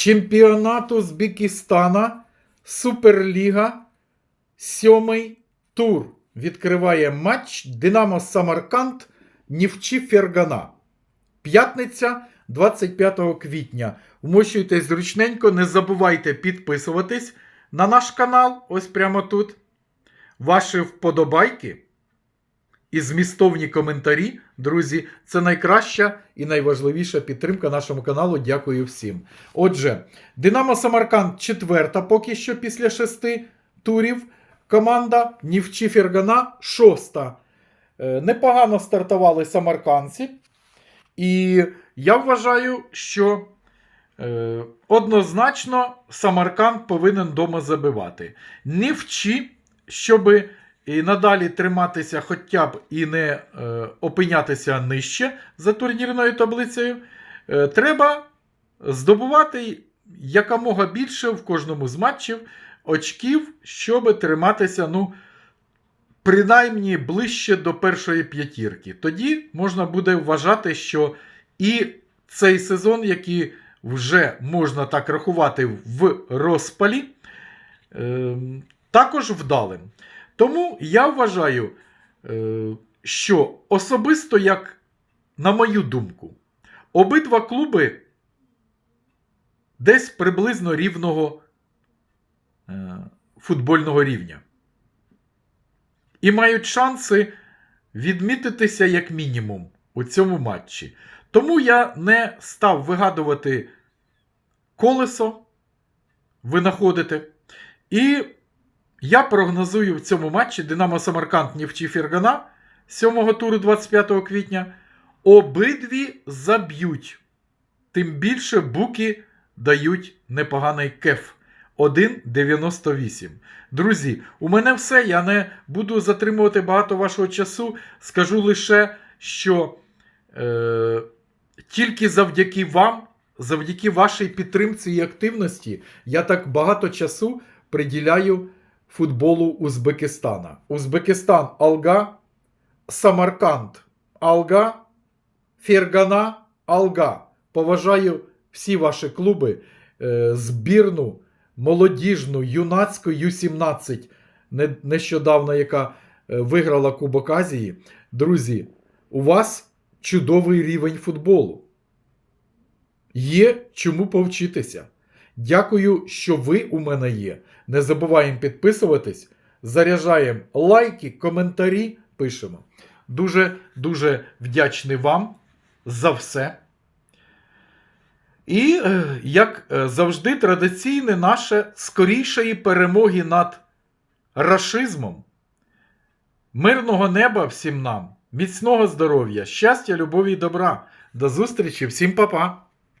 чемпіонату Узбекистана Суперліга. Сьомий тур. Відкриває матч Динамо Самарканд Нівчі Фергана. П'ятниця 25 квітня. Вмощуйтесь зручненько, не забувайте підписуватись на наш канал, ось прямо тут. Ваші вподобайки і змістовні коментарі, друзі, це найкраща і найважливіша підтримка нашому каналу. Дякую всім. Отже, Динамо Самарканд четверта поки що після шести турів. Команда Нівчі Фергана шоста. Е, Непогано стартували самаркандці. І я вважаю, що е, однозначно Самарканд повинен вдома забивати. Не вчи, щоб і надалі триматися хоча б і не е, опинятися нижче за турнірною таблицею. Е, треба здобувати якомога більше в кожному з матчів очків, щоб триматися, ну, принаймні ближче до першої п'ятірки. Тоді можна буде вважати, що і цей сезон, який вже можна так рахувати в розпалі, е, також вдалим. Тому я вважаю, е, що особисто, як на мою думку, обидва клуби десь приблизно рівного е, футбольного рівня. І мають шанси відмітитися як мінімум у цьому матчі. Тому я не став вигадувати колесо, винаходити. І я прогнозую в цьому матчі Динамо Самарканд Нівчі Фергана 7 туру 25 квітня. Обидві заб'ють. Тим більше буки дають непоганий кеф. 1,98. Друзі, у мене все. Я не буду затримувати багато вашого часу. Скажу лише, що е, тільки завдяки вам, завдяки вашій підтримці і активності, я так багато часу приділяю футболу Узбекистана. Узбекистан Алга, Самарканд Алга, Фергана Алга. Поважаю всі ваші клуби, е, збірну, молодіжну, юнацьку Ю-17, нещодавно, яка е, виграла Кубок Азії. Друзі, у вас чудовий рівень футболу. Є чому повчитися. Дякую, що ви у мене є. Не забуваємо підписуватись, заряджаємо лайки, коментарі, пишемо. Дуже дуже вдячний вам за все. І, е, як е, завжди, традиційне наше скорішої перемоги над рашизмом. Мирного неба всім нам, міцного здоров'я, щастя, любові і добра. До зустрічі, всім па-па!